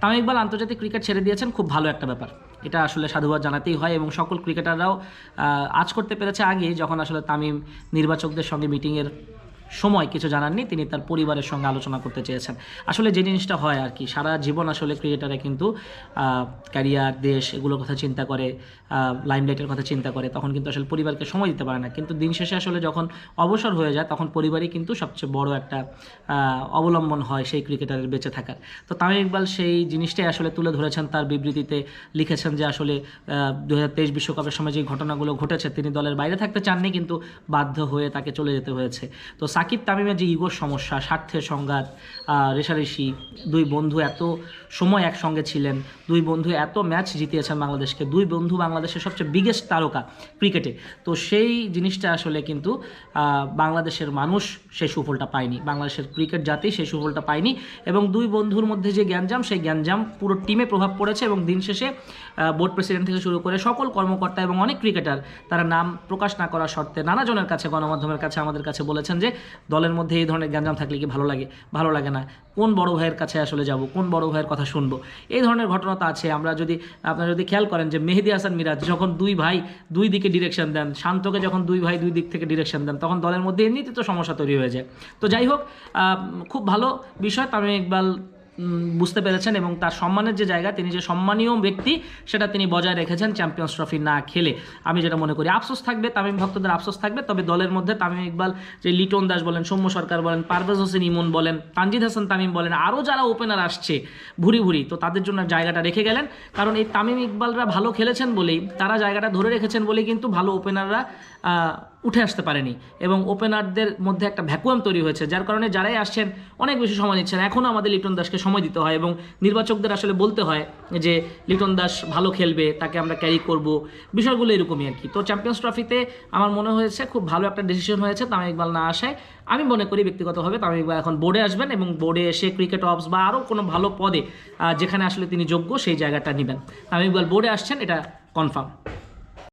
তামিম ইকবাল আন্তর্জাতিক ক্রিকেট ছেড়ে দিয়েছেন, খুব ভালো একটা ব্যাপার। এটা আসলে সাধুবাদ জানাতেই হয় এবং সকল ক্রিকেটাররাও আজ করতে পেরেছে আগে যখন আসলে তামিম নির্বাচকদের সঙ্গে মিটিংয়ের সময় কিছু জানাননি তিনি তার পরিবারের সঙ্গে আলোচনা করতে চেয়েছেন। আসলে যে জিনিসটা হয় আর কি, সারা জীবন আসলে ক্রিকেটারে কিন্তু ক্যারিয়ার দেশ এগুলোর কথা চিন্তা করে লাইমলাইটের কথা চিন্তা করে, তখন কিন্তু আসলে পরিবারকে সময় দিতে পারে না। কিন্তু দিন শেষে আসলে যখন অবসর হয়ে যায়, তখন পরিবারই কিন্তু সবচেয়ে বড় একটা অবলম্বন হয় সেই ক্রিকেটারের বেঁচে থাকার। তো তামিম ইকবাল সেই জিনিসটাই আসলে তুলে ধরেছেন তার বিবৃতিতে, লিখেছেন যে আসলে দু বিশ্বকাপের সময় যে ঘটনাগুলো ঘটেছে, তিনি দলের বাইরে থাকতে চাননি, কিন্তু বাধ্য হয়ে তাকে চলে যেতে হয়েছে। তো সাকিব তামিমের যে ইগোর সমস্যা, স্বার্থের সংঘাত রেষারেষি দুই বন্ধু এত সময় একসঙ্গে ছিলেন, দুই বন্ধু এত ম্যাচ জিতিয়েছেন বাংলাদেশকে, দুই বন্ধু বাংলাদেশের সবচেয়ে বিগেস্ট তারকা ক্রিকেটে তো সেই জিনিসটা আসলে কিন্তু বাংলাদেশের মানুষ সেই সুফলটা পায়নি, বাংলাদেশের ক্রিকেট জাতি সেই সুফলটা পায়নি এবং দুই বন্ধুর মধ্যে যে জ্ঞানজাম সেই জ্ঞানজাম পুরো টিমে প্রভাব পড়েছে এবং দিন শেষে বোর্ড প্রেসিডেন্ট থেকে শুরু করে সকল কর্মকর্তা এবং অনেক ক্রিকেটার তারা নাম প্রকাশ না করার শর্তে নানাজনের কাছে, গণমাধ্যমের কাছে আমাদের কাছে বলেছেন যে দলের মধ্যে এই ধরনের গ্যাঞ্জাম থাকলে কি ভালো লাগে? ভালো লাগে না। কোন বড় ভাইয়ের কাছে আসলে যাব? কোন বড় ভাইয়ের কথা শুনব? এই ধরনের ঘটনা তো আছে। আমরা যদি, আপনারা যদি খেয়াল করেন যে মেহেদি হাসান মিরাজ যখন দুই ভাই দুই দিকে ডিরেকশন দেন, শান্তকে যখন দুই ভাই দুই দিক থেকে ডিরেকশন দেন, তখন দলের মধ্যে এমনিতে তো সমস্যা তৈরি হয়ে যায়। তো যাই হোক খুব ভালো বিষয়। তামিম ইকবাল বুঝতে পেরেছেন এবং তার সম্মানের যে জায়গা, তিনি যে সম্মানীয় ব্যক্তি, সেটা তিনি বজায় রেখেছেন চ্যাম্পিয়ন্স ট্রফি না খেলে। আমি যেটা মনে করি, আফসোস থাকবে, তামিম ভক্তদের আফসোস থাকবে, তবে দলের মধ্যে তামিম ইকবাল, যে লিটন দাস বলেন, সৌম্য সরকার বলেন, পারভেজ হোসেন ইমন বলেন, তানজিদ হাসান তামিম বলেন আরও যারা ওপেনার আসছে ভুরি ভুরি, তো তাদের জন্য জায়গাটা রেখে গেলেন। কারণ এই তামিম ইকবালরা ভালো খেলেছেন বলেই, তারা জায়গাটা ধরে রেখেছেন বলেই কিন্তু ভালো ওপেনাররা উঠে আসতে পারেনি এবং ওপেনারদের মধ্যে একটা ভ্যাকুয়াম তৈরি হয়েছে, যার কারণে যারাই আসছেন অনেক বেশি সময় নিচ্ছেন। এখনও আমাদের লিটন দাসকে সময় দিতে হয় এবং নির্বাচকদের আসলে বলতে হয় যে, লিটন দাস ভালো খেলবে, তাকে আমরা ক্যারি করব। বিষয়গুলো এরকমই আর কি। তো চ্যাম্পিয়ন্স ট্রফিতে আমার মনে হয়েছে খুব ভালো একটা ডিসিশন হয়েছে তামিম ইকবাল না আসায়। আমি মনে করি ব্যক্তিগতভাবে তামিম ইকবাল এখন বোর্ডে আসবেন এবং বোর্ডে এসে ক্রিকেট অফস বা আরও কোনো ভালো পদে যেখানে আসলে তিনি যোগ্য সেই জায়গাটা নেবেন। তামিম ইকবাল বোর্ডে আসছেন, এটা কনফার্ম